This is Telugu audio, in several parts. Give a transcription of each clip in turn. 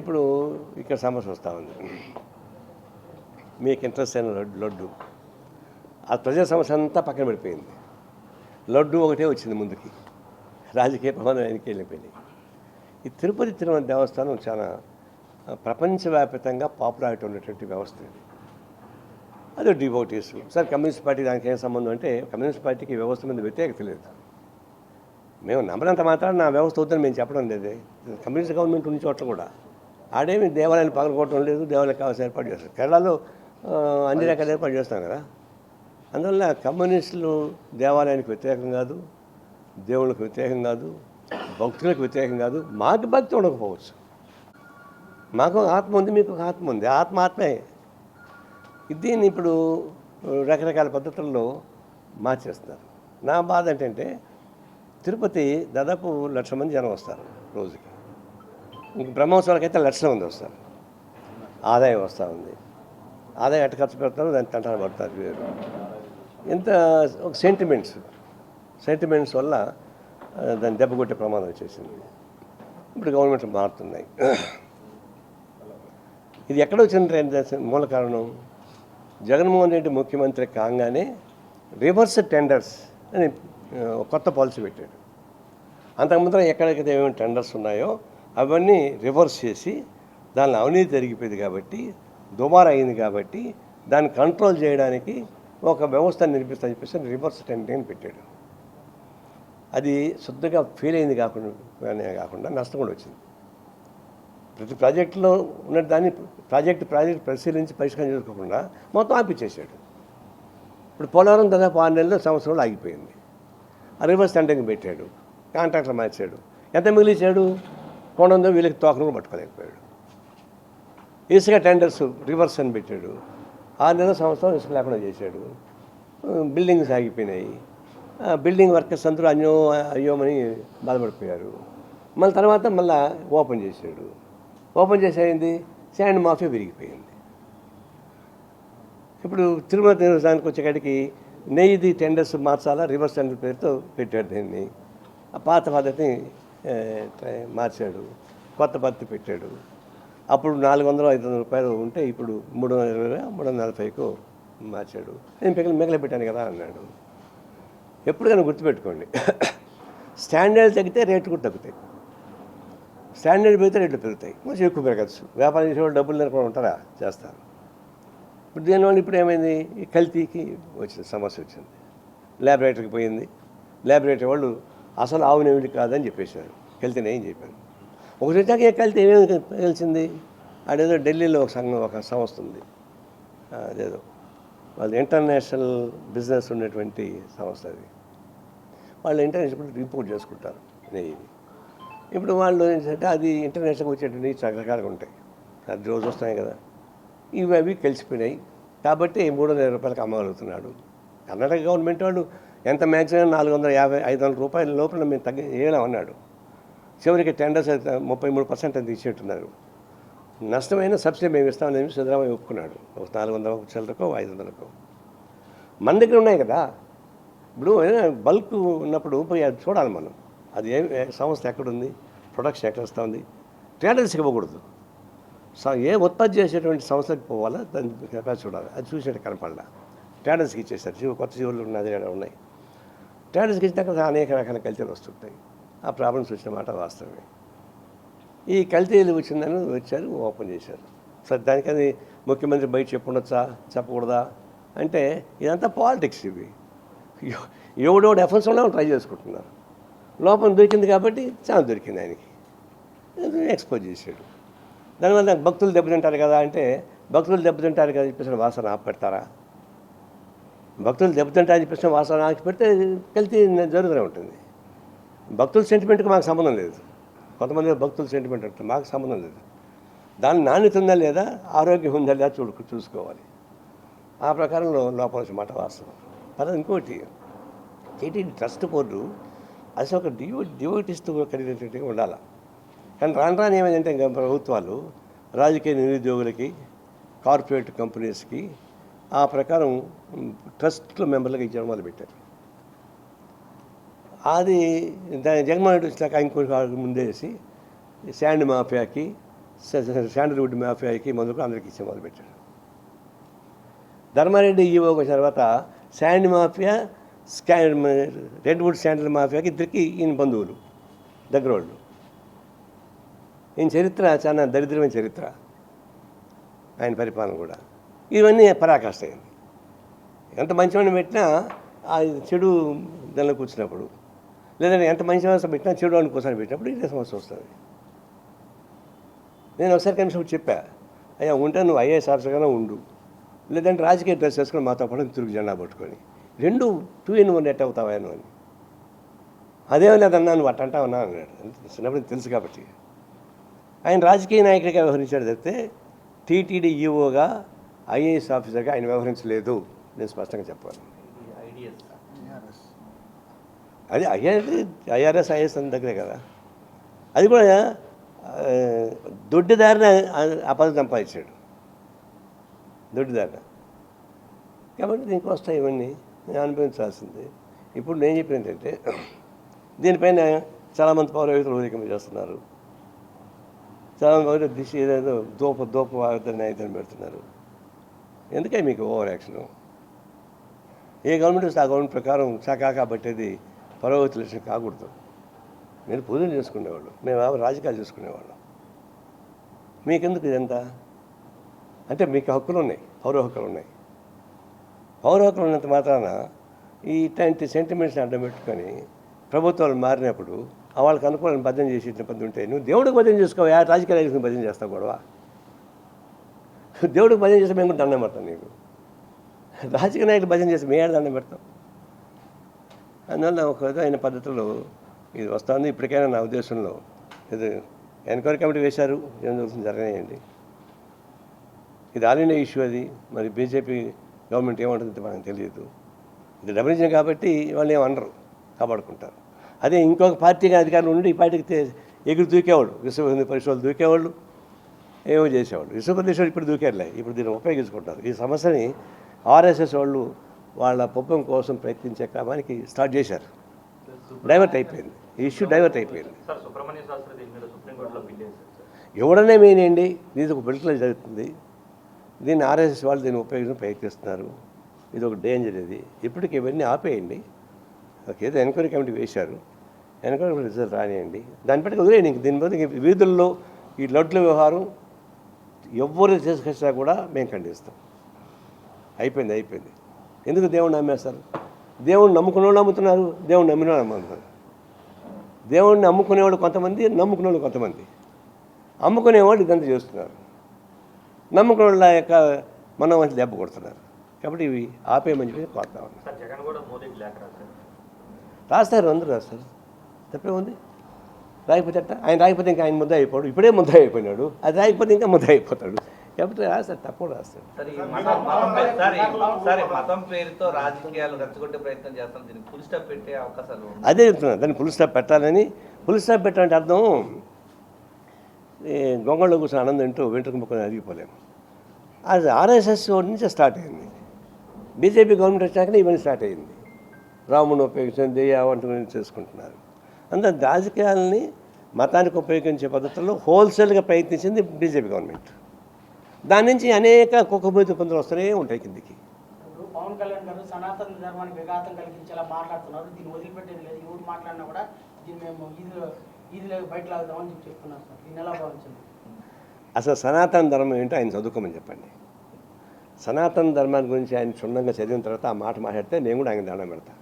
ఇప్పుడు ఇక్కడ సమస్య వస్తూ ఉంది. మీకు ఇంట్రెస్ట్ అయిన లడ్డు లడ్డు. ఆ ప్రజా సమస్య అంతా పక్కన పడిపోయింది. లడ్డు ఒకటే వచ్చింది ముందుకి. రాజకీయ ప్రమాదం ఆయనకి వెళ్ళిపోయినాయి. ఈ తిరుపతి తిరుమల దేవస్థానం చాలా ప్రపంచవ్యాప్తంగా పాపులారిటీ ఉండేటువంటి వ్యవస్థ ఇది. అదే డివోటీస్ సార్ కమ్యూనిస్ట్ పార్టీ దానికి ఏం సంబంధం అంటే కమ్యూనిస్ట్ పార్టీకి వ్యవస్థ మీద వ్యతిరేకత లేదు. మేము నమ్మనంత మాత్రం నా వ్యవస్థ అవుతుందని మేము చెప్పడం లేదు. కమ్యూనిస్ట్ గవర్నమెంట్ ఉన్న చోట్ల కూడా. ఆడేమి దేవాలయాన్ని పగలగొట్టడం లేదు దేవాలయానికి కావాల్సిన ఏర్పాటు చేస్తారు. కేరళలో అన్ని రకాల ఏర్పాటు చేస్తాం కదా. అందువల్ల కమ్యూనిస్టులు దేవాలయానికి వ్యతిరేకం కాదు దేవుళ్ళకి వ్యతిరేకం కాదు భక్తులకు వ్యతిరేకం కాదు మాకు భక్తి ఉండకపోవచ్చు. మాకు ఒక ఆత్మ ఉంది మీకు ఒక ఆత్మ ఉంది. ఆత్మ ఆత్మే దీన్ని ఇప్పుడు రకరకాల పద్ధతుల్లో మార్చేస్తున్నారు. నా బాధ ఏంటంటే తిరుపతి దాదాపు లక్ష మంది జనం వస్తారు రోజుకి. ఇంక బ్రహ్మోత్సవాలకైతే లక్షణం ఉంది వస్తారు ఆదాయం వస్తూ ఉంది. ఆదాయం ఎట్ట ఖర్చు పెడతారో దాన్ని తంటాలు పడతారు వేరు. ఇంత ఒక సెంటిమెంట్స్ సెంటిమెంట్స్ వల్ల దాన్ని దెబ్బ కొట్టే ప్రమాదం వచ్చేసింది. ఇప్పుడు గవర్నమెంట్ మారుతున్నాయి. ఇది ఎక్కడ వచ్చిన మూల కారణం? జగన్మోహన్ రెడ్డి ముఖ్యమంత్రి కాగానే రివర్స్ టెండర్స్ అని కొత్త పాలసీ పెట్టాడు. అంతకుముందు ఎక్కడెక్కడైతే ఏమేమి టెండర్స్ ఉన్నాయో అవన్నీ రివర్స్ చేసి దానిలో అవినీతి జరిగిపోయింది కాబట్టి దుమారా అయింది కాబట్టి దాన్ని కంట్రోల్ చేయడానికి ఒక వ్యవస్థ నిర్మిస్తా చెప్పేసి రివర్స్ టెండరింగ్ పెట్టాడు. అది శుద్ధగా ఫెయిల్ అయింది కాకుండా కాకుండా నష్టం కూడా వచ్చింది. ప్రతి ప్రాజెక్టులో ఉన్న దాన్ని ప్రాజెక్ట్ ప్రాజెక్ట్ పరిశీలించి పరిష్కారం చేసుకోకుండా మొత్తం ఆపిచ్చేసాడు. ఇప్పుడు పోలవరం దాదాపు ఆరు నెలలు సంవత్సరంలో ఆగిపోయింది. ఆ రివర్స్ టెండరింగ్ పెట్టాడు కాంట్రాక్టర్ మార్చాడు. ఎంత మిగిలిచాడు కొండందో వీళ్ళకి తోకను కూడా పట్టుకోలేకపోయాడు. ఇసుక టెండర్స్ రివర్స్ అని పెట్టాడు. ఆరు నెలల సంవత్సరం ఇసుక లేకుండా చేశాడు. బిల్డింగ్స్ ఆగిపోయినాయి. బిల్డింగ్ వర్కర్స్ అందరూ అన్యో అయ్యోమని బాధపడిపోయారు. మళ్ళీ తర్వాత మళ్ళీ ఓపెన్ చేశాడు. ఓపెన్ చేసేయింది శాండ్ మాఫియా విరిగిపోయింది. ఇప్పుడు తిరుమల దేవస్థానానికి వచ్చేకాడికి నెయ్యిది టెండర్స్ మార్చాలా? రివర్స్ టెండర్ పేరుతో పెట్టాడు దీన్ని. ఆ పాత పద్ధతిని మార్చాడు. కొత్త పత్తి పెట్టాడు. అప్పుడు నాలుగు వందలు ఐదు వందల రూపాయలు ఉంటే ఇప్పుడు మూడు వందల ఇరవై మూడు వందల నలభైకు మార్చాడు. నేను మిగిలి మిగిలి పెట్టాను కదా అన్నాడు. ఎప్పుడుకైనా గుర్తుపెట్టుకోండి. స్టాండర్డ్ తగ్గితే రేట్లు కూడా తగ్గుతాయి. స్టాండర్డ్ పెరిగితే రేట్లు పెరుగుతాయి. కొంచెం ఎక్కువ పెరగచ్చు. వ్యాపారం చేసేవాళ్ళు డబ్బులు తినకుండా ఉంటారా? చేస్తారు. ఇప్పుడు దీనివల్ల ఇప్పుడు ఏమైంది? కల్తీకి వచ్చింది సమస్య వచ్చింది. ల్యాబొరేటరీకి పోయింది. ల్యాబొరేటరీ వాళ్ళు అసలు ఆవు కాదని చెప్పేశారు. కలితే నేను చెప్పారు. ఒకటి వచ్చాక ఏ కల్తీ ఏమేమి తెలిసింది? అదేదో ఢిల్లీలో ఒక సంఘం ఒక సంస్థ ఉంది. అదేదో. వాళ్ళు ఇంటర్నేషనల్ బిజినెస్ ఉన్నటువంటి సంస్థ అది. వాళ్ళు ఇంటర్నేషనల్ రిపోర్ట్ చేసుకుంటారు నెయ్యిని ఇప్పుడు వాళ్ళు ఏంటంటే అది ఇంటర్నేషనల్కి వచ్చేటువంటి రకరకాలుగా ఉంటాయి. అది రోజు వస్తాయి కదా. ఇవి అవి కలిసిపోయినాయి. కాబట్టి మూడు వందల రూపాయలకు అమ్మగలుగుతున్నాడు. కర్ణాటక గవర్నమెంట్ వాళ్ళు ఎంత మ్యాక్సిమం నాలుగు వందల యాభై ఐదు వందల రూపాయల లోపల మేము తగ్గి వేయలేమన్నాడు చివరికి టెండర్స్ అయితే ముప్పై మూడు పర్సెంట్ అది తీసేట్టున్నారు. నష్టమైన సబ్సిడీ మేము ఇస్తామని సిద్ధరామయ్య ఒప్పుకున్నాడు. ఒక నాలుగు వందల చిల్లరకో ఐదు వందలకో. మన దగ్గర ఉన్నాయి కదా. ఇప్పుడు బల్క్ ఉన్నప్పుడు పోయి అది చూడాలి మనం. అది ఏ సంస్థ ఎక్కడుంది? ప్రొడక్షన్ ఎక్కడ వస్తుంది? ట్రేడర్స్కి ఇవ్వకూడదు. ఏ ఉత్పత్తి చేసేటువంటి సంస్థకి పోవాలా? దాన్ని చూడాలి. అది చూసేట కనపడాల. ట్రేడర్స్కి ఇచ్చేసారు కొత్త జీవులు ఉన్నది ఉన్నాయి. ట్రేడర్స్కి ఇచ్చినాక అనేక రకాల కల్తీలు వస్తుంటాయి. ఆ ప్రాబ్లమ్స్ వచ్చిన మాట వాస్తవమే. ఈ కల్తీలు వచ్చిందని వచ్చారు ఓపెన్ చేశారు. సరే దానికి అది ముఖ్యమంత్రి బయట చెప్పుండొచ్చా? చెప్పకూడదా? అంటే ఇదంతా పాలిటిక్స్ ఇవి. ఎవడెవడు ఎఫెన్స్ ఉన్నా ట్రై చేసుకుంటున్నారు. లోపం దొరికింది కాబట్టి చాలా దొరికింది ఆయనకి. ఎక్స్పోజ్ చేశాడు. దానివల్ల భక్తులు దెబ్బతింటారు కదా అంటే భక్తులు దెబ్బతింటారు కదా చెప్పేసి వాసన ఆపెడతారా? భక్తులు దెబ్బతింటారని చెప్పేసి వాసన ఆకి పెడితే కలిసి జరుగుతూనే ఉంటుంది. భక్తుల సెంటిమెంట్కి మాకు సంబంధం లేదు. కొంతమంది భక్తుల సెంటిమెంట్ ఉంటుంది మాకు సంబంధం లేదు. దాని నాణ్యత ఉందా లేదా? ఆరోగ్యం ఉందా లేదా చూడు చూసుకోవాలి. ఆ ప్రకారంలో లోపల మాట వాస్తవం. తర్వాత ఇంకోటి టీటీడీ ట్రస్ట్ బోర్డు అది ఒక డివో డివోటిస్తూ కలిగినట్టుగా ఉండాలి? కానీ రాను రాని ఏమైందంటే ఇంకా ప్రభుత్వాలు రాజకీయ నిరుద్యోగులకి కార్పొరేట్ కంపెనీస్కి ఆ ప్రకారం ట్రస్ట్లో మెంబర్లకు ఇచ్చడం మొదలుపెట్టారు అది దాని జగన్మోహన్ రెడ్డి వచ్చినాక ఇంకొక ముందేసి శాండ్ మాఫియాకి శాండల్వుడ్ మాఫియాకి మొదలు అందరికి ఇచ్చే మొదలుపెట్టారు ధర్మారెడ్డి ఈవో వచ్చిన తర్వాత శాండ్ మాఫియా స్కా రెడ్వుడ్ శాండల్ మాఫియాకి ఇద్దరికి ఈయన బంధువులు దగ్గర వాళ్ళు ఈయన చరిత్ర చాలా దరిద్రమైన చరిత్ర ఆయన పరిపాలన కూడా. ఇవన్నీ పరాకాష్ట. అయింది ఎంత మంచివాడిని పెట్టినా ఆ చెడు దానిలో కూర్చున్నప్పుడు లేదంటే ఎంత మంచి వ్యవస్థ పెట్టినా చెడు అని కూర్చొని పెట్టినప్పుడు ఇదే సమస్య వస్తుంది. నేను ఒకసారి కనీసం చెప్పా అయ్యా ఉంటే నువ్వు ఐఏఎస్ ఆఫీసర్గానే ఉండు. లేదంటే రాజకీయ డ్రెస్ వేసుకొని మాతో పాటు తిరుగు జెండా పట్టుకొని. రెండు టూ ఇన్ వన్ ఎట్ అవుతావాను అని. అదేం లేదన్నా నువ్వు అట్టంటా ఉన్నా అన్నాడు. చిన్నప్పుడు తెలుసు కాబట్టి. ఆయన రాజకీయ నాయకుడిగా వ్యవహరించాడు తప్పితే టీటీడీ ఈఓగా ఐఏఎస్ ఆఫీసర్గా ఆయన వ్యవహరించలేదు. నేను స్పష్టంగా చెప్పాను అది ఐఆర్ ఐఆర్ఎస్ ఐఎస్ అని దగ్గరే కదా. అది కూడా దొడ్డిదారిన ఆ పదవి సంపాదించాడు. దొడ్డిదారిన. కాబట్టి దీనికి వస్తాయి ఇవన్నీ నేను అనుభవించాల్సింది. ఇప్పుడు నేను చెప్పింది ఏంటంటే దీనిపైన చాలామంది పౌరవేతలు ఊరికం చేస్తున్నారు. చాలామంది పౌర దిశ ఏదో దోప దోప వాగ్దాన్ని ఆయుధాన్ని పెడుతున్నారు. ఎందుకే మీకు ఓవర్ యాక్షను? ఏ గవర్నమెంట్ వస్తే ఆ గవర్నమెంట్ ప్రకారం శాఖ పట్టేది పరవతి లక్ష్యం కాకూడదు. మీరు పూజలు చేసుకునేవాళ్ళు మేము రాజకీయాలు చేసుకునేవాళ్ళం. మీకెందుకు ఇదంతా? అంటే మీకు హక్కులు ఉన్నాయి పౌర హక్కులు ఉన్నాయి. పౌర హక్కులు ఉన్నంత మాత్రాన ఈ ఇట్లాంటి సెంటిమెంట్స్ని అడ్డం పెట్టుకొని ప్రభుత్వాలు మారినప్పుడు ఆ వాళ్ళకి అనుకూలని భద్రం చేసి ఇబ్బంది ఉంటే నువ్వు దేవుడికి భద్రం చేసుకోవా ఆ రాజకీయ నాయకుడికి చేస్తావు గొడవ. దేవుడికి భజన చేస్తే మేము కూడా దండం పెడతాం నీకు. రాజకీయ నాయకులు భజన చేసి మేము దండం పెడతాం. అందువల్ల ఒక విధమైన పద్ధతిలో ఇది వస్తుంది. ఇప్పటికైనా నా ఉద్దేశంలో ఇది ఎన్క్వైరీ కమిటీ వేశారు. ఏం జరుగుతుంది? జరగనేయండి. ఇది ఆల్ ఇండియా ఇష్యూ అది. మరి బీజేపీ గవర్నమెంట్ ఏమంటుంది మనకు తెలియదు. ఇది డబ్బులించాం కాబట్టి వాళ్ళు ఏమనరు కాపాడుకుంటారు. అదే ఇంకొక పార్టీగా అధికారులు ఉండి ఈ పార్టీకి ఎగురు దూకేవాళ్ళు. విశ్వ పరిశ్రమలు దూకేవాళ్ళు. ఏమో చేసేవాళ్ళు. విశ్వప్రదేశ్లో ఇప్పుడు దూకేరలే. ఇప్పుడు దీన్ని ఉపయోగించుకుంటారు. ఈ సమస్యని ఆర్ఎస్ఎస్ వాళ్ళు వాళ్ళ పొప్పం కోసం ప్రయత్నించే క్రమానికి స్టార్ట్ చేశారు. డైవర్ట్ అయిపోయింది. ఈ ఇష్యూ డైవర్ట్ అయిపోయింది. ఎవడనే మెయినండి ఇది ఒక బిల్కులో జరుగుతుంది. దీన్ని ఆర్ఎస్ఎస్ వాళ్ళు దీన్ని ఉపయోగించడం ప్రయత్నిస్తున్నారు. ఇది ఒక డేంజర్ ఇది. ఇప్పటికి ఇవన్నీ ఆపేయండి. ఏదో ఎంక్వైరీ కమిటీ వేశారు. ఎంక్వైరీ కమిటీ రిజల్ట్ రానియండి. దాన్ని బట్టి వదిలేయండి. దీని ఇంక వీధుల్లో ఈ లడ్ల వ్యవహారం ఎవ్వరు తీసుకొచ్చినా కూడా మేము ఖండిస్తాం. అయిపోయింది అయిపోయింది. ఎందుకు దేవుణ్ణి నమ్మేస్తారు? దేవుణ్ణి నమ్ముకునే వాళ్ళు నమ్ముతున్నారు దేవుణ్ణి నమ్మిన వాళ్ళు నమ్ముతున్నారు. దేవుణ్ణి నమ్ముకునేవాళ్ళు కొంతమంది నమ్ముకునేవాళ్ళు కొంతమంది. అమ్ముకునేవాళ్ళు ఇదంతా చేస్తున్నారు. నమ్ముకునే వాళ్ళ యొక్క మనం వచ్చి దెబ్బ కొడుతున్నారు. కాబట్టి ఇవి ఆపేయమని చెప్పి కోరుతా ఉన్నాను రాస్తారు అందరూ రాస్తారు. తప్పే ఉంది రాయకపోతే అట్ట ఆయన రాయకపోతే ఇంకా ఆయన ముద్ద అయిపోడు ఇప్పుడే ముద్ద అయిపోయినాడు అది రాయకపోతే ఇంకా ముద్ద అయిపోతాడు కాబట్టి రాస్తారు తప్పకుండా రాస్తాడు. అదే చెప్తున్నాను దాన్ని పులి స్టాప్ పెట్టాలని. పులి స్టాప్ పెట్టాలంటే అర్థం ఈ గొంగళలో కూర్చొని ఆనందం తింటూ వెంట్రుక ముక్కని అరిగిపోలేము. అది ఆర్ఎస్ఎస్ నుంచి స్టార్ట్ అయింది. బీజేపీ గవర్నమెంట్ వచ్చాకనే ఇవన్నీ స్టార్ట్ అయింది. రాముని ఉపయోగించిన దెయ్య వంటి చేసుకుంటున్నారు. అంత రాజకీయాలని మతానికి ఉపయోగించే పద్ధతుల్లో హోల్సేల్గా ప్రయత్నించింది బీజేపీ గవర్నమెంట్. దాని నుంచి అనేక కుక్కబోతు పొందులు వస్తూనే ఉంటాయి కిందికి. పవన్ కళ్యాణ్ గారు సనాతన ధర్మానికి విఘాతం కలిగించేలా మాట్లాడుతున్నారు. దీన్ని వదిలిపెట్టేది లేదు. ఎవరు మాట్లాడినా కూడా దీన్ని మేము ఈదిలో ఈదిలో బయట లాగుదామని చెప్పి చెప్తున్నారు సార్. దీన్ని ఎలా భావించండి? అసలు సనాతన ధర్మం ఏంటో ఆయన చదువుకోమని చెప్పండి. సనాతన ధర్మాన్ని గురించి ఆయన క్షుణ్ణంగా చదివిన తర్వాత ఆ మాట మాట్లాడితే నేను కూడా ఆయన దండం పెడతా.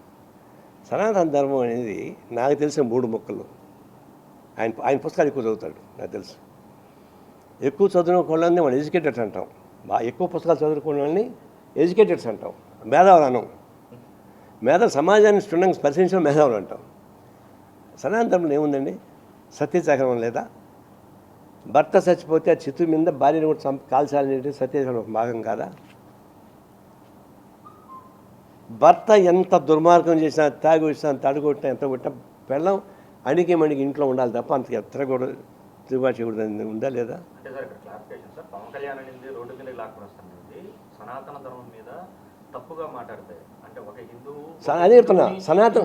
సనాతన ధర్మం అనేది నాకు తెలిసిన మూడు మొక్కలు. ఆయన ఆయన పుస్తకాలు ఎక్కువ చదువుతాడు నాకు తెలుసు. ఎక్కువ చదువుకోవాలని మనం ఎడ్యుకేటెడ్స్ అంటాం. బాగా ఎక్కువ పుస్తకాలు చదువుకోవాలని ఎడ్యుకేటెడ్స్ అంటాం. మేధావులు అనం మేధావు సమాజాన్ని క్షుణ్ణంగా స్పర్శించడం మేధావులు అంటాం. సనాతన ధర్మంలో ఏముందండి? సత్యచక్రం లేదా? భర్త చచ్చిపోతే ఆ చిత్తు మీద భార్యను కూడా చంప కాల్చాలనేది సత్యచక్రం భాగం కాదా? భర్త ఎంత దుర్మార్గం చేసినా తాగి వచ్చినా తడి కొట్టినా ఎంత కొట్టినా పెళ్ళం అణికి మణికి ఇంట్లో ఉండాలి తప్ప అంత ఎత్తర కూడా తిరుగుబాటు చేయకూడదు ఉందా లేదా? అదే చెప్తున్నా. సనాతన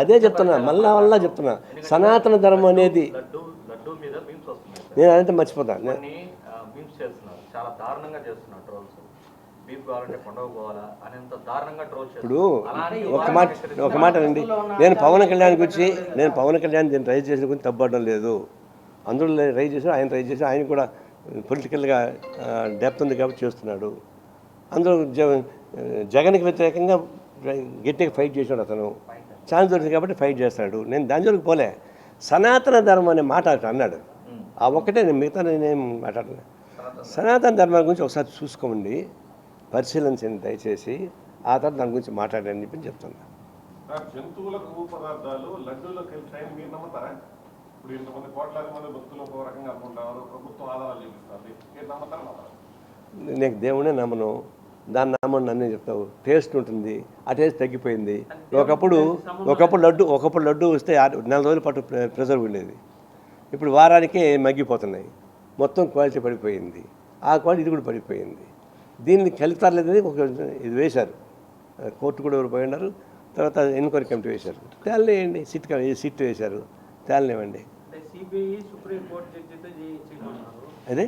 అదే చెప్తున్నా. మళ్ళా మళ్ళా చెప్తున్నా. సనాతన ధర్మం అనేది నేను అదంతా మర్చిపోతాను చాలా దారుణంగా ట్రోల్స్. ఇప్పుడు ఒక మాట ఒక మాట అండి నేను పవన్ కళ్యాణ్ గురించి నేను పవన్ కళ్యాణ్ దీన్ని రైజ్ చేసిన గురించి తప్పడం లేదు. అందరూ రైజ్ చేశారు ఆయన రైజ్ చేశారు ఆయన కూడా పొలిటికల్గా డెప్త్ ఉంది కాబట్టి చేస్తున్నాడు. అందరూ జ జగన్కి వ్యతిరేకంగా గట్టిగా ఫైట్ చేశాడు అతను. ఛాన్స్ దొరికింది కాబట్టి ఫైట్ చేస్తాడు. నేను దాని జోలికి పోలే. సనాతన ధర్మం అనే మాట అన్నాడు. ఆ ఒక్కటే నేను మిగతా నేనేం మాట్లాడలేదు సనాతన ధర్మం గురించి ఒకసారి చూసుకోండి. పరిశీలించండి దయచేసి. ఆ తర్వాత దాని గురించి మాట్లాడండి అని చెప్పి చెప్తున్నా. సార్ జంతువుల కొవ్వు పదార్థాలు లడ్డూలోకి వెళ్తాయని మీరు నమ్ముతారా? ఇప్పుడు ఇంతమంది కోట్లాది మంది భక్తులు ఒక రకంగా అనుకుంటారు ప్రభుత్వం ఆధారాలు చూపిస్తుంది. మీరు నమ్ముతారా నమ్మరా? నీకు దేవుడే నమ్మను. దాన్ని నమ్మను నన్నే చెప్తావు. టేస్ట్ ఉంటుంది. ఆ టేస్ట్ తగ్గిపోయింది. ఒకప్పుడు ఒకప్పుడు లడ్డు ఒకప్పుడు లడ్డు వస్తే నెల రోజుల పాటు ప్ర- ప్రిజర్వ్ ఉండేది. ఇప్పుడు వారానికే మగ్గిపోతున్నాయి. మొత్తం క్వాలిటీ పడిపోయింది. ఆ క్వాలిటీ ఇది కూడా పడిపోయింది. దీన్ని కలితారలేదని ఒక ఇది వేశారు. కోర్టు కూడా ఎవరు పోయి ఉన్నారు తర్వాత ఎన్క్వైరీ కమిటీ వేశారు. తేలనేయండి సిట్ సిట్ వేశారు. తేలనివ్వండి అదే?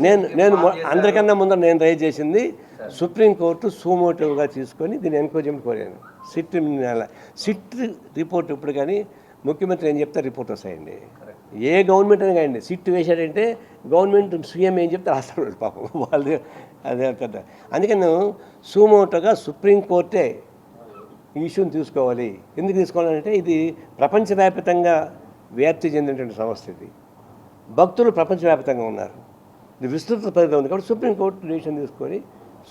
నేను నేను. అందరికన్నా ముందర నేను రైజ్ చేసింది సుప్రీంకోర్టు సూమోటివ్గా తీసుకొని దీన్ని ఎంక్వైరీమెంట్ కోరాను. సిట్ నెల- సిట్ రిపోర్ట్ ఇప్పుడు కానీ ముఖ్యమంత్రి ఏం చెప్తే రిపోర్ట్ వస్తాయండి. ఏ గవర్నమెంట్ అని కానీ సిట్ వేశాడంటే గవర్నమెంట్ సీఎం ఏం చెప్తే రాస్తాడు పాపం. వాళ్ళు అదే పెద్ద అందుకని సుమోటోగా సుప్రీంకోర్టే ఈ ఇష్యూని తీసుకోవాలి. ఎందుకు తీసుకోవాలంటే ఇది ప్రపంచవ్యాప్తంగా వ్యాప్తి చెందినటువంటి సమస్య ఇది. భక్తులు ప్రపంచవ్యాప్తంగా ఉన్నారు. ఇది విస్తృత పరిధిలో ఉంది కాబట్టి సుప్రీంకోర్టు డిసిషన్ తీసుకొని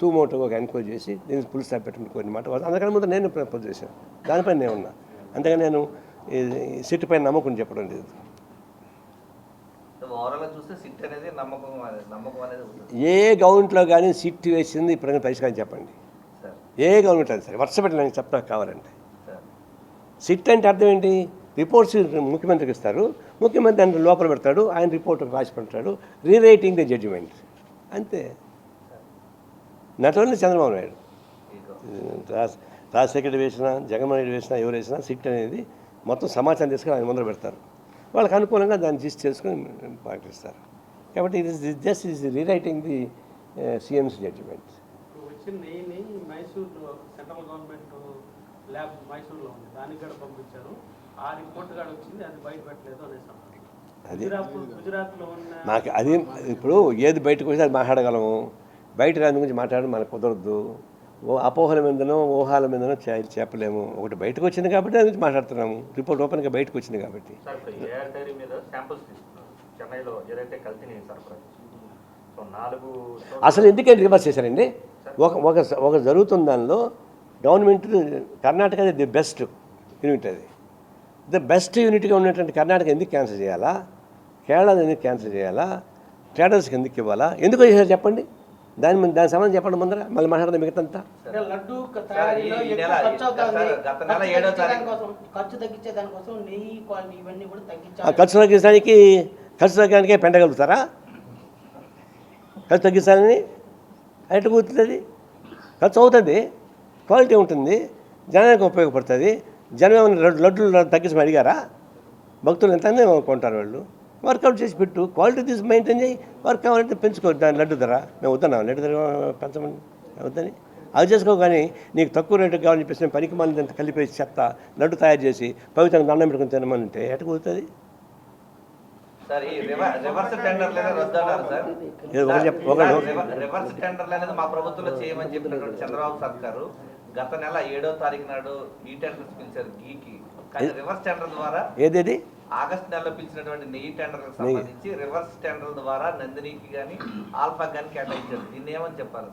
సూమోటోగా ఒక ఎంక్వైరీ చేసి దీన్ని పులిసా స్టాప్ పెట్టుకుని కొన్ని మాట అందుకని ముందు నేను ప్రపోజ్ చేశాను. దానిపైన నేను ఉన్నా. అందుకని నేను ఈ సిట్ పైన నమ్మకం చెప్పడం లేదు ఓవరాల్ చూస్తే సిట్ అనేది నమ్మకం అనేది- నమ్మకం అనేది ఉంటుంది ఏ గవర్నమెంట్లో కానీ సిట్ వేసింది ఇప్పుడు పరిష్కారం చెప్పండి. ఏ గవర్నమెంట్ అది సరే వర్ష పెట్టడానికి చెప్తా కావాలంటే. సిట్ అంటే అర్థం ఏంటి? రిపోర్ట్స్ ముఖ్యమంత్రికి ఇస్తారు. ముఖ్యమంత్రి ఆయన లోపల పెడతాడు ఆయన రిపోర్ట్ రాసి పెడతాడు రీరైటింగ్ ది జడ్జిమెంట్. అంతే. Not only Chandrababu Naidu. Rajasekhar వేసినా జగన్మోహన్ రెడ్డి వేసినా ఎవరు వేసినా సిట్ అనేది మొత్తం సమాచారం తీసుకుని ఆయన ముందర పెడతారు. వాళ్ళకి అనుకూలంగా దాన్ని తీసి చేసుకుని పాటిస్తారు. కాబట్టి ఇది just is rewriting the CMs judgement ఇప్పుడు వచ్చిన నెయ్యిని మైసూర్ సెంట్రల్ గవర్నమెంట్ ల్యాబ్ మైసూర్లో ఉంది. దానికి కూడా పంపించారు. ఆ రిపోర్ట్ కూడా వచ్చింది అది బయట పెట్టలేదు అనేసి అన్నారు. అది మాకు అది ఇప్పుడు ఏది బయటకు వస్తే అది మాట్లాడగలము. బయట దాని గురించి మాట్లాడడం మనకు కుదరదు. అపోహల మీదనో ఊహాల మీదనో చెప్పలేము. ఒకటి బయటకు వచ్చింది కాబట్టి దాని గురించి మాట్లాడుతున్నాము. రిపోర్ట్ ఓపెన్గా బయటకు వచ్చింది కాబట్టి. అసలు ఎందుకంటే రివర్స్ చేశారండి? ఒక ఒక ఒక జరుగుతున్న దానిలో government Karnataka the best unit అది. ద బెస్ట్ యూనిట్గా ఉన్నటువంటి కర్ణాటక ఎందుకు క్యాన్సిల్ చేయాలా? కేరళ ఎందుకు క్యాన్సిల్ చేయాలా? ట్రేడర్స్కి ఎందుకు ఇవ్వాలా? ఎందుకు చేశారు చెప్పండి? దాని మీద దాని సంబంధం చెప్పండి ముందర. మళ్ళీ మాట్లాడదాం మిగతంతా లడ్డు ఖర్చు అవుతుంది. గత- గత నెల ఖర్చు ఏడో తగ్గించే తారీఖు. దానికోసం ఖర్చు తగ్గించే దానికోసం నెయ్యి క్వాలిటీ ఇవన్నీ కూడా ఆ తగ్గించాలి ఖర్చు తగ్గించడానికి ఖర్చు తగ్గడానికే పెండగలుగుతారా? ఖర్చు తగ్గించాలని ఎట్లా కుదురుతుంది ఖర్చు అవుతుంది క్వాలిటీ ఉంటుంది జనానికి ఉపయోగపడుతుంది. జనం ఏమైనా లడ్డు- లడ్డులు తగ్గించమని అడిగారా? భక్తులు ఎంత కొంటారు వాళ్ళు? వర్కౌట్ చేసి పెట్టు. క్వాలిటీ తీసి మెయింటైన్ చేయి. వర్క్ కావాలంటే పెంచుకో. దాని లడ్డు ధర. మేము వద్దన్నాం. లడ్డు ధర పెంచమని. వద్దని. అది చేసుకో కానీ నీకు తక్కువ రేటుకి కావాలని చెప్పేసి నేను పనికి మంది కలిపేసి చెత్త లడ్డు తయారు చేసి పవిత్రంగా దండం పెట్టుకుని తినమని అంటే కుదురుతుంది ఈ రివ- రివర్స్ టెండర్లు అనేది మా ప్రభుత్వంలో చేయమని చెప్పినటువంటి చంద్రబాబు సర్కారు గత నెల ఏడో తారీఖు నాడు ఈ టెండర్స్ పిలిచారు గీకి. కానీ రివర్స్ టెండర్ ద్వారా ఏదేది? ఆగస్ట్ నెలలో పిలిచినటువంటి నెయ్యి టెండర్లకు సంబంధించి రివర్స్ టెండర్ ద్వారా నందినికి కానీ ఆల్ఫా కానీ కేటాయించారు. దీన్ని ఏమని చెప్పాలి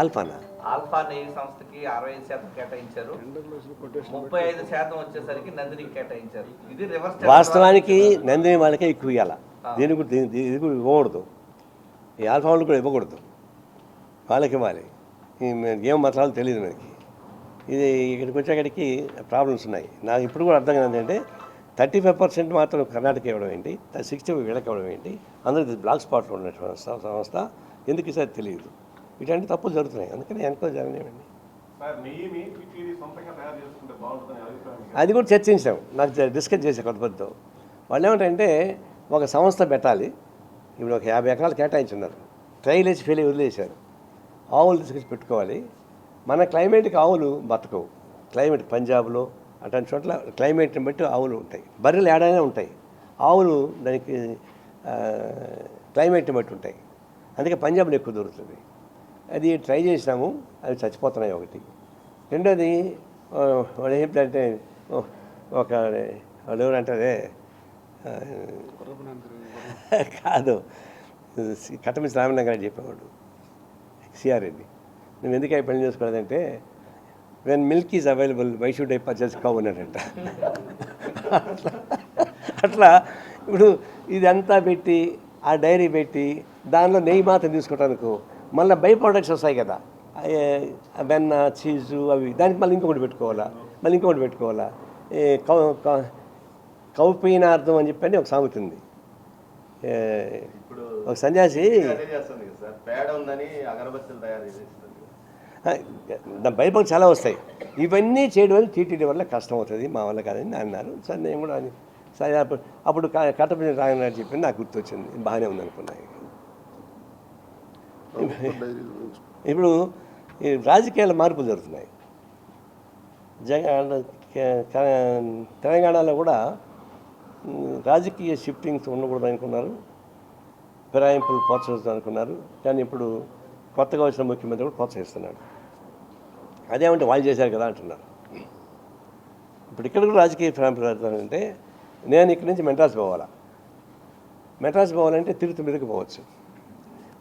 ఆల్ఫానా? ఆల్ఫా నెయ్యి సంస్థకి అరవై ఐదు శాతం కేటాయించారు. ముప్పై ఐదు శాతం వచ్చేసరికి నందినికి కేటాయించారు. ఇది రివర్స్ టెండర్ వాస్తవానికి నందిని వాళ్ళకే ఎక్కువ ఇవ్వాలి దీని కూడా ఇది కూడా ఇవ్వకూడదు. ఈ ఆల్ఫా వాళ్ళు కూడా ఇవ్వకూడదు. వాళ్ళకి ఇవ్వాలి. ఏం మాత్రాలు తెలియదు మనకి. ఇది ఇక్కడికి వచ్చేకాడికి ప్రాబ్లమ్స్ ఉన్నాయి. నాకు ఇప్పుడు కూడా అర్థం కాదు ఏంటంటే థర్టీ ఫైవ్ పర్సెంట్ మాత్రం కర్ణాటక ఇవ్వడం ఏంటి? సిక్స్టీ ఫైవ్ వీళ్ళకి ఇవ్వడం ఏంటి? అందరూ బ్లాక్ స్పాట్లో ఉన్న సంస్థ ఎందుకు ఇసారి తెలియదు? ఇట్లాంటి తప్పులు జరుగుతున్నాయి. అందుకని ఎంక్వైరీ జరగనివ్వండి సార్? అది కూడా చర్చించాం. నాకు డిస్కస్ చేసే కొంతమందితో వాళ్ళు ఏమంటారంటే ఒక సంస్థ పెట్టాలి. ఇప్పుడు ఒక యాభై ఎకరాలు కేటాయించున్నారు. ట్రైల్ వేసి ఫెయిల్ వదిలేశారు. ఆవులు తీసుకొచ్చి పెట్టుకోవాలి. మన క్లైమేట్కి ఆవులు బతకవు. క్లైమేట్ పంజాబ్లో అట్లాంటి చోట్ల క్లైమేట్ని బట్టి ఆవులు ఉంటాయి. బర్రెలు ఏడానే ఉంటాయి. ఆవులు దానికి క్లైమేట్ని బట్టి ఉంటాయి. అందుకే పంజాబ్లో ఎక్కువ దొరుకుతుంది. అది ట్రై చేసినాము అవి చచ్చిపోతున్నాయి ఒకటి. రెండోది ఆ, వాడు ఏంటంటే ఒక వాళ్ళు ఎవరంటారే కాదు కట్టమిసి రామలింగ గారు చెప్పేవాడు సిఆర్ రెడ్డి. నువ్వు ఎందుకు అవి పని చేసుకోలేదంటే when milk is available why should I purchase cow అన్నాడంట అట్లా అట్లా ఇప్పుడు ఇదంతా పెట్టి ఆ డైరీ పెట్టి దానిలో నెయ్యి మాత్రం తీసుకుంటానుకో మళ్ళీ బై ప్రొడక్ట్స్ వస్తాయి కదా. వెన్న చీజు అవి దానికి మళ్ళీ ఇంకొకటి పెట్టుకోవాలా? మళ్ళీ ఇంకొకటి పెట్టుకోవాలా? కౌ కౌ- కౌపీనార్థం అని చెప్పని ఒక సామెత ఉంది. ఒక సన్యాసి పేడ ఉందని అగరబత్తులు తయారు దాని బైబిల్ చాలా వస్తాయి. ఇవన్నీ చేయడం వల్ల టీటీడీ వల్ల కష్టం అవుతుంది మా వల్ల కాదని అన్నారు. సరే నేను కూడా అని సరే అప్పుడు అప్పుడు కట్టపల్లి రాయన చెప్పింది నాకు గుర్తొచ్చింది. బాగానే ఉంది అనుకున్నాను ఇప్పుడు ఈ రాజకీయాల మార్పులు జరుగుతున్నాయి. జగ తెలంగాణలో కూడా రాజకీయ షిఫ్టింగ్స్ ఉండకూడదు అనుకున్నారు. ఫిరాయింపులు ప్రోత్సహిస్తాం అనుకున్నారు. కానీ ఇప్పుడు కొత్తగా వచ్చిన ముఖ్యమంత్రి కూడా ప్రోత్సహిస్తున్నాడు. అదేమంటే వాళ్ళు చేశారు కదా అంటున్నారు. ఇప్పుడు ఇక్కడ కూడా రాజకీయ జరుగుతానంటే నేను ఇక్కడి నుంచి మెడ్రాస్ పోవాలా? మెడ్రాస్ పోవాలంటే తిరుపతి మీదకి పోవచ్చు.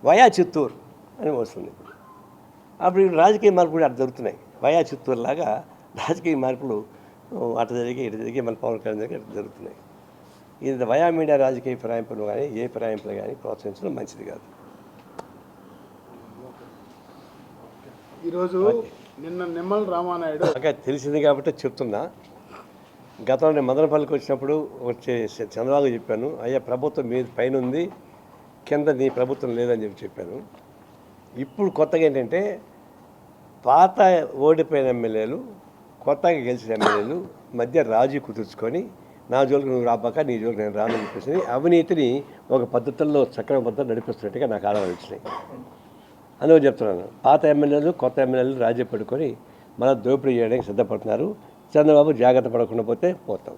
వయా చిత్తూరు అని వస్తుంది. ఇప్పుడు అప్పుడు ఇప్పుడు రాజకీయ మార్పులు కూడా అటు జరుగుతున్నాయి. వయా చిత్తూరు లాగా రాజకీయ మార్పులు అటు జరిగి ఇటు జరిగి మళ్ళీ పవన్ కళ్యాణ్ దగ్గర ఇటు జరుగుతున్నాయి. ఇది వయా మీడియా రాజకీయ ఫిరాయింపులు కానీ ఏ ఫిరాయింపులు కానీ ప్రోత్సహించడం మంచిది కాదు. ఈరోజు నిన్న నిమ్మల రామానాయుడు. బాగా తెలిసింది కాబట్టి చెప్తున్నా. గతంలో నేను మదనపల్లికి వచ్చినప్పుడు వచ్చే చంద్రబాబు చెప్పాను అయ్యా ప్రభుత్వం మీ పైన ఉంది కింద నీ ప్రభుత్వం లేదని చెప్పి చెప్పాను. ఇప్పుడు కొత్తగా ఏంటంటే పాత ఓడిపోయిన ఎమ్మెల్యేలు కొత్తగా గెలిచిన ఎమ్మెల్యేలు మధ్య రాజీ కుదుర్చుకొని నా జోలికి నువ్వు రాబాక నీ జోలికి నేను రానని చెప్పేసి అవినీతిని ఒక పద్ధతుల్లో చక్రం పద్ధతి నడిపిస్తున్నట్టుగా నాకు ఆలోచన వచ్చినాయి చెప్తున్నాను. పాత ఎమ్మెల్యేలు కొత్త ఎమ్మెల్యేలు రాజీ పడుకొని మన దోపిడీ చేయడానికి సిద్ధపడుతున్నారు. చంద్రబాబు జాగ్రత్త పడకుండా పోతే పోతాం.